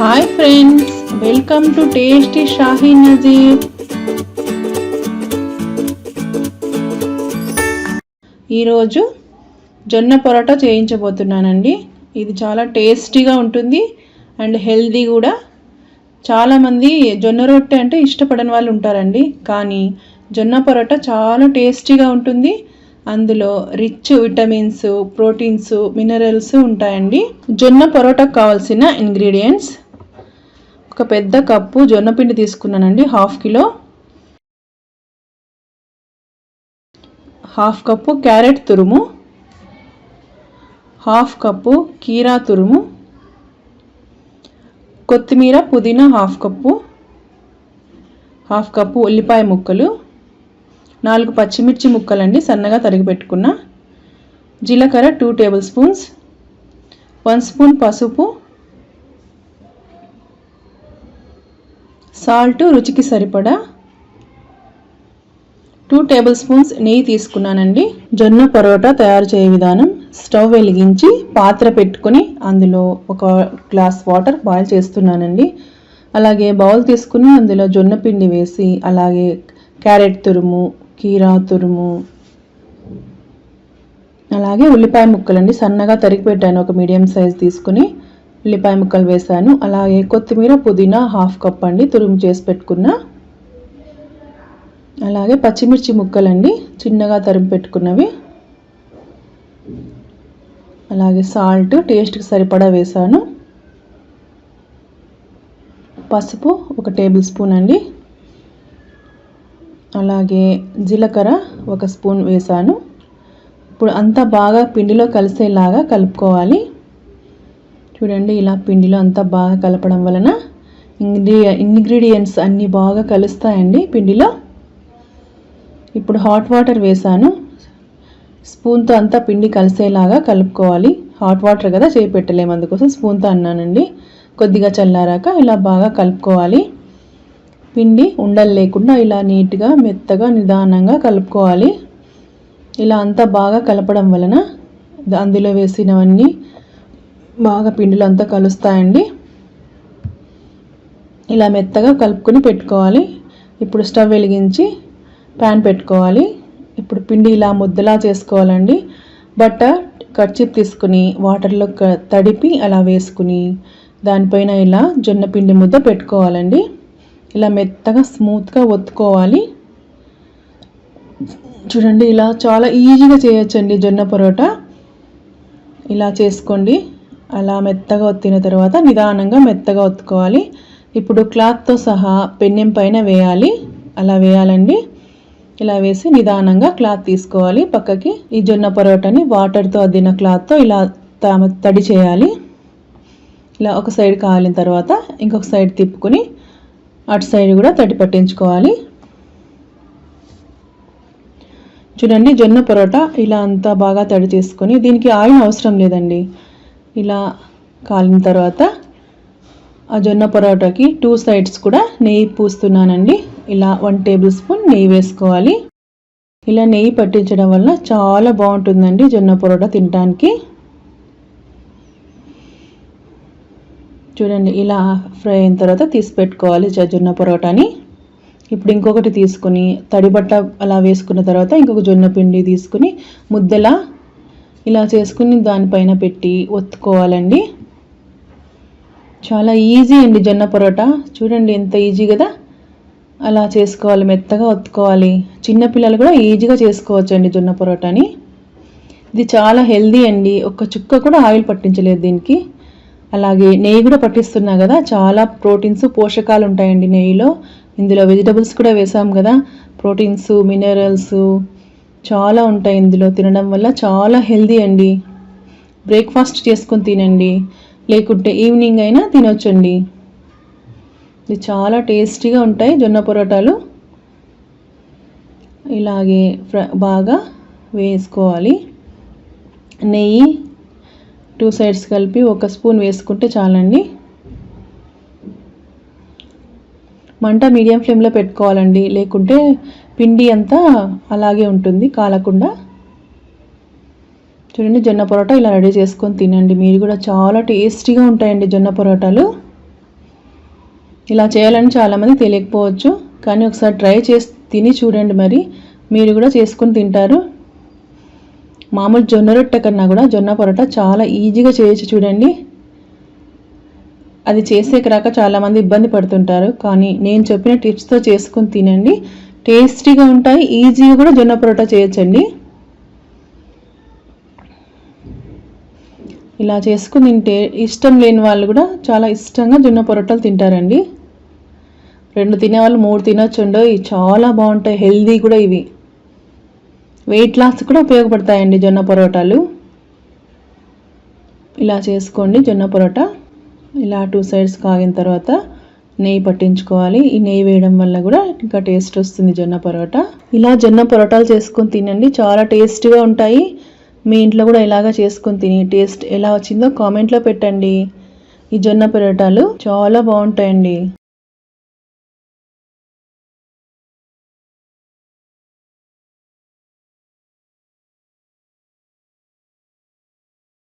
Hi friends welcome to tasty Shahi Nazeer ఈరోజు జొన్న పొరోటా చేయించబోతున్నానండి. ఇది చాలా టేస్టీగా ఉంటుంది అండ్ హెల్దీ కూడా. చాలామంది జొన్న రొట్టె అంటే ఇష్టపడని వాళ్ళు ఉంటారండి. కానీ జొన్న పొరోటా చాలా టేస్టీగా ఉంటుంది. అందులో రిచ్ విటమిన్స్ ప్రోటీన్స్ మినరల్స్ ఉంటాయండి. జొన్న పొరోటాకు కావాల్సిన ఇంగ్రీడియంట్స్ ఒక పెద్ద కప్పు జొన్న పిండి తీసుకున్నానండి half kilo. Half cup carrot తురుము. హాఫ్ కప్పు కీరా తురుము. కొత్తిమీర పుదీనా హాఫ్ కప్పు. హాఫ్ కప్పు ఉల్లిపాయ ముక్కలు. నాలుగు పచ్చిమిర్చి ముక్కలండి సన్నగా తరిగి పెట్టుకున్న. జీలకర్ర two table spoons. One spoon పసుపు. సాల్ట్ రుచికి సరిపడా టూ టేబుల్ స్పూన్స్ నెయ్యి తీసుకున్నానండి. జొన్న పరోటా తయారు చేయే విధానం. స్టవ్ వెలిగించి పాత్ర పెట్టుకొని అందులో ఒక గ్లాస్ వాటర్ బాయిల్ చేస్తున్నానండి. అలాగే బౌల్ తీసుకుని అందులో జొన్న పిండి వేసి అలాగే క్యారెట్ తురుము కీరా తురుము అలాగే ఉల్లిపాయ ముక్కలండి. సన్నగా తరిగి పెట్టాను. ఒక మీడియం సైజ్ తీసుకుని ఉల్లిపాయ ముక్కలు వేసాను అలాగే కొత్తిమీర పుదీనా హాఫ్ కప్ అండి. తురుము చేసి పెట్టుకున్న. అలాగే పచ్చిమిర్చి ముక్కలండి. చిన్నగా తరిమి పెట్టుకున్నవి. అలాగే సాల్ట్ టేస్ట్కి సరిపడా వేసాను పసుపు ఒక టేబుల్ స్పూన్ అండి. అలాగే జీలకర్ర ఒక స్పూన్ వేసాను ఇప్పుడు అంతా బాగా పిండిలో కలిసేలాగా కలుపుకోవాలి. చూడండి ఇలా పిండిలో అంతా బాగా కలపడం వలన ఇంగ్రీ ఇంగ్రీడియంట్స్ అన్నీ బాగా కలుస్తాయండి పిండిలో. ఇప్పుడు హాట్ వాటర్ వేసాను. స్పూన్తో అంతా పిండి కలిసేలాగా కలుపుకోవాలి. హాట్ వాటర్ కదా చేయి పెట్టలేము అందుకోసం స్పూన్తో అన్నానండి. కొద్దిగా చల్లారాక ఇలా బాగా కలుపుకోవాలి. పిండి ఉండలు లేకుండా ఇలా నీట్గా మెత్తగా నిదానంగా కలుపుకోవాలి. ఇలా అంతా బాగా కలపడం వలన అందులో వేసినవన్నీ బాగా పిండిలంతా కలుస్తాయండి. ఇలా మెత్తగా కలుపుకొని పెట్టుకోవాలి. ఇప్పుడు స్టవ్ వెలిగించి ప్యాన్ పెట్టుకోవాలి. ఇప్పుడు పిండి ఇలా ముద్దలా చేసుకోవాలండి. బట్ట కర్చీప్ తీసుకుని వాటర్లో తడిపి అలా వేసుకుని దానిపైన ఇలా జొన్న పిండి ముద్ద పెట్టుకోవాలండి. ఇలా మెత్తగా స్మూత్గా ఒత్తుకోవాలి. చూడండి ఇలా చాలా ఈజీగా చేయొచ్చండి జొన్న పరోటా. ఇలా చేసుకోండి. అలా మెత్తగా ఒత్తిన తర్వాత నిదానంగా మెత్తగా ఒత్తుకోవాలి. ఇప్పుడు క్లాత్తో సహా పెన్నెం పైన వేయాలి. అలా వేయాలండి. ఇలా వేసి నిదానంగా క్లాత్ తీసుకోవాలి. పక్కకి ఈ జొన్న పరోటాని వాటర్తో అద్దిన క్లాత్తో ఇలా తడి చేయాలి. ఇలా ఒక సైడ్ కాలిన తర్వాత ఇంకొక సైడ్ తిప్పుకొని అటు సైడ్ కూడా తడి పట్టించుకోవాలి. చూడండి జొన్న పరోటా ఇలా అంతా బాగా తడి చేసుకొని దీనికి ఆయిల్ అవసరం లేదండి. ఇలా కాలిన తర్వాత ఆ జొన్న పరోటాకి టూ సైడ్స్ కూడా నెయ్యి పూస్తున్నానండి. ఇలా వన్ టేబుల్ స్పూన్ నెయ్యి వేసుకోవాలి. ఇలా నెయ్యి పట్టించడం వల్ల చాలా బాగుంటుందండి జొన్న పరోటా తినడానికి చూడండి ఇలా ఫ్రై అయిన తర్వాత తీసి పెట్టుకోవాలి జొన్న పరోటాని. ఇప్పుడు ఇంకొకటి తీసుకుని తడిబట్ట అలా వేసుకున్న తర్వాత ఇంకొక జొన్న పిండి తీసుకుని ముద్దలా ఇలా చేసుకుని దానిపైన పెట్టి ఒత్తుకోవాలండి. చాలా ఈజీ అండి జొన్న పరోటా. చూడండి ఎంత ఈజీ కదా. అలా చేసుకోవాలి మెత్తగా ఒత్తుకోవాలి. చిన్నపిల్లలు కూడా ఈజీగా చేసుకోవచ్చు అండి జొన్న పరోటాని. ఇది చాలా హెల్దీ అండి. ఒక్క చుక్క కూడా ఆయిల్ పట్టించలేదు దీనికి. అలాగే నెయ్యి కూడా పట్టిస్తున్నా కదా. చాలా ప్రోటీన్స్ పోషకాలు ఉంటాయండి నెయ్యిలో. ఇందులో వెజిటబుల్స్ కూడా వేసాం కదా. ప్రోటీన్స్ మినరల్స్ చాలా ఉంటాయి ఇందులో. తినడం వల్ల చాలా హెల్దీ అండి. బ్రేక్ఫాస్ట్ చేసుకొని తినండి. లేకుంటే ఈవినింగ్ అయినా తినొచ్చండి. ఇది చాలా టేస్టీగా ఉంటాయి జొన్న పొరోటాలు. ఇలాగే బాగా వేసుకోవాలి. నెయ్యి టూ సైడ్స్ కలిపి ఒక స్పూన్ వేసుకుంటే చాలండి. మంట మీడియం ఫ్లేమ్లో పెట్టుకోవాలండి. లేకుంటే పిండి అంతా అలాగే ఉంటుంది కాలకుండా. చూడండి జొన్న పొరోటా ఇలా రెడీ చేసుకొని తినండి. మీరు కూడా చాలా టేస్టీగా ఉంటాయండి జొన్న పొరోటాలు. ఇలా చేయాలని చాలామంది తెలియకపోవచ్చు కానీ ఒకసారి ట్రై చేసి తిని చూడండి మరి. మీరు కూడా చేసుకుని తింటారు. మామూలు జొన్న రొట్టె కన్నా కూడా జొన్న పొరట చాలా ఈజీగా చేయొచ్చు చూడండి. అది చేసేకి రాక చాలామంది ఇబ్బంది పడుతుంటారు. కానీ నేను చెప్పిన టిప్స్తో చేసుకుని తినండి. టేస్టీగా ఉంటాయి. ఈజీగా కూడా జొన్న పరోటా చేయొచ్చండి. ఇలా చేసుకుని తింటే ఇష్టం లేని వాళ్ళు కూడా చాలా ఇష్టంగా జొన్న పరోటాలు తింటారండి. రెండు తినేవాళ్ళు మూడు తినొచ్చుండో ఇవి చాలా బాగుంటాయి. హెల్దీ కూడా ఇవి. వెయిట్ లాస్ కూడా ఉపయోగపడతాయండి జొన్న పొరోటాలు. ఇలా చేసుకోండి జొన్న పొరోటా. ఇలా టూ సైడ్స్ కాగిన తర్వాత నెయ్యి పట్టించుకోవాలి. ఈ నెయ్యి వేయడం వల్ల కూడా ఇంకా టేస్ట్ వస్తుంది జొన్న పరోటా. ఇలా జొన్న పరోటాలు చేసుకొని తినండి. చాలా టేస్టీగా ఉంటాయి. మీ ఇంట్లో కూడా ఇలాగా చేసుకొని తిని టేస్ట్ ఎలా వచ్చిందో కామెంట్లో పెట్టండి. ఈ జొన్న పరోటాలు చాలా బాగుంటాయండి.